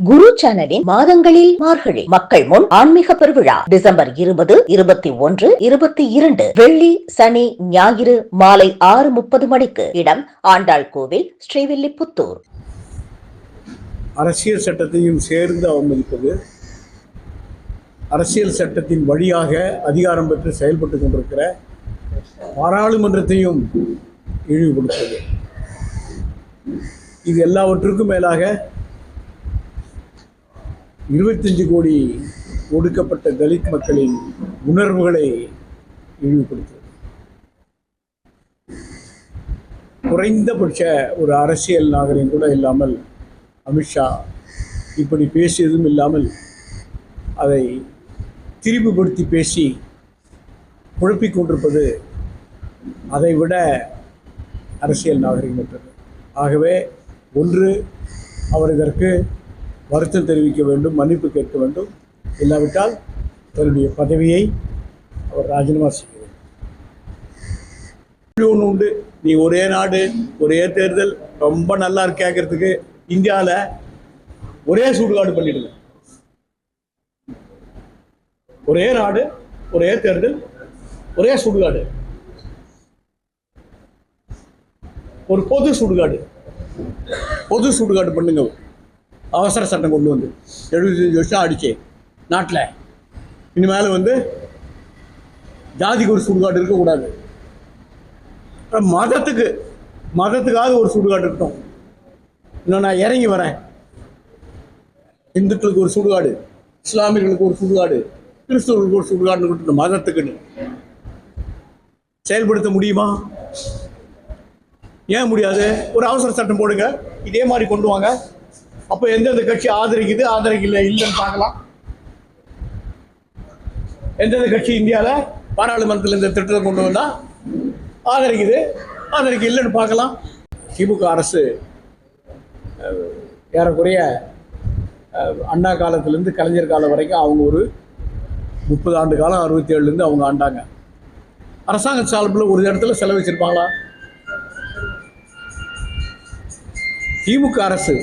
குரு சேனலின் மாதங்களில் மார்கழி மக்கள் முன் ஆன்மீக பெருவிழா டிசம்பர் இருபது இருபத்தி ஒன்று இருபத்தி இரண்டு வெள்ளி சனி ஞாயிறு மாலை ஆறு முப்பது மணிக்கு இடம் ஆண்டாள் கோவில் ஸ்ரீவில்லிபுத்தூர். அரசியல் சட்டத்தையும் சேர்ந்து அவமதிப்பது அரசியல் சட்டத்தின் வழியாக அதிகாரம் பெற்று செயல்பட்டு கொண்டிருக்கிற பாராளுமன்றத்தையும் இழிவுபடுத்துவது. இது எல்லாவற்றுக்கும் மேலாக இருபத்தஞ்சு கோடி ஒடுக்கப்பட்ட தலித் மக்களின் உணர்வுகளை இழிவுபடுத்துவது. குறைந்தபட்ச ஒரு அரசியல் நாகரிகம் கூட இல்லாமல் அமித்ஷா இப்படி பேசியதும் இல்லாமல் அதை திரிவுபடுத்தி பேசி குழப்பிக் கொண்டிருப்பது அதை விட அரசியல் நாகரிகமற்றது. ஆகவே ஒன்று அவர் இதற்கு வருத்தம் தெரிவிக்க வேண்டும் மன்னிப்பு கேட்க வேண்டும். இல்லாவிட்டால் தன்னுடைய பதவியை அவர் ராஜினாமா செய்ய வேண்டும் ஒன்று உண்டு. நீ ஒரே நாடு ஒரே தேர்தல் ரொம்ப நல்லா இருக்கு கேட்கறதுக்கு. இந்தியாவில் ஒரே சுடுகாடு பண்ணிடுங்க. ஒரே நாடு ஒரே தேர்தல் ஒரே சுடுகாடு. ஒரு பொது சுடுகாடு. பொது சுடுகாடு பண்ணுங்க. அவசர சட்டம் கொண்டு வந்து எழுபத்தஞ்சு வருஷம் ஆடிச்சு நாட்டில். இனிமேல் வந்து ஜாதிக்கு ஒரு சுடுகாடு இருக்கக்கூடாது. மதத்துக்கு மதத்துக்காவது ஒரு சுடுகாடு இருக்கட்டும். இன்னும் நான் இறங்கி வரேன். இந்துக்களுக்கு ஒரு சுடுகாடு இஸ்லாமியர்களுக்கு ஒரு சுடுகாடு கிறிஸ்தவர்களுக்கு ஒரு சுடுகாடுன்னு கொடுத்து மதத்துக்குன்னு. செயல்படுத்த முடியுமா? ஏன் முடியாது? ஒரு அவசர சட்டம் போடுங்க. இதே மாதிரி கொண்டு வாங்க. அப்போ எந்தெந்த கட்சி ஆதரிக்குது ஆதரிக்கல இல்லைன்னு பார்க்கலாம். எந்தெந்த கட்சி இந்தியாவில் பாராளுமன்றத்தில் இந்த திட்டத்தை கொண்டு வந்தா ஆதரிக்குது ஆதரிக்க இல்லைன்னு பார்க்கலாம். திமுக அரசு ஏறக்குறைய அண்ணா காலத்திலேருந்து கலைஞர் காலம் வரைக்கும் அவங்க ஒரு முப்பது ஆண்டு காலம் அறுபத்தி ஏழுலேருந்து அவங்க ஆண்டாங்க. அரசாங்க சார்பில் ஒரு இடத்துல செலவழிச்சிருப்பாங்களா? திமுக அரசு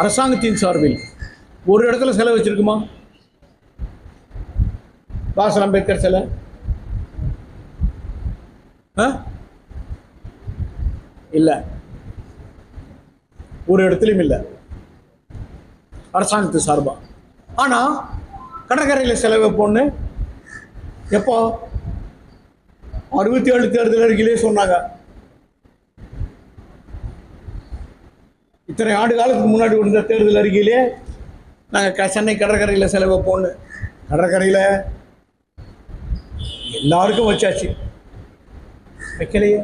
அரசாங்கத்தின் சார்பில் ஒரு இடத்துல செலவு வச்சிருக்குமா? பாசல் அம்பேத்கர் சிலை ஆ? இல்லை. ஒரு இடத்துலையும் இல்லை. அரசாங்கத்து சார்பா. ஆனால் கடற்கரையில் செலவு வைப்போன்னு எப்போ? அறுபத்தி ஏழு தேர்தல் அறிக்கையிலே சொன்னாங்க. இத்தனை ஆண்டு காலத்துக்கு முன்னாடி இருந்த தேர்தல் அறிக்கையிலே நாங்கள் க சென்னை கடற்கரையில் செலவு போன்னு. கடற்கரையில் எல்லாருக்கும் வச்சாச்சு. வைக்கலையே.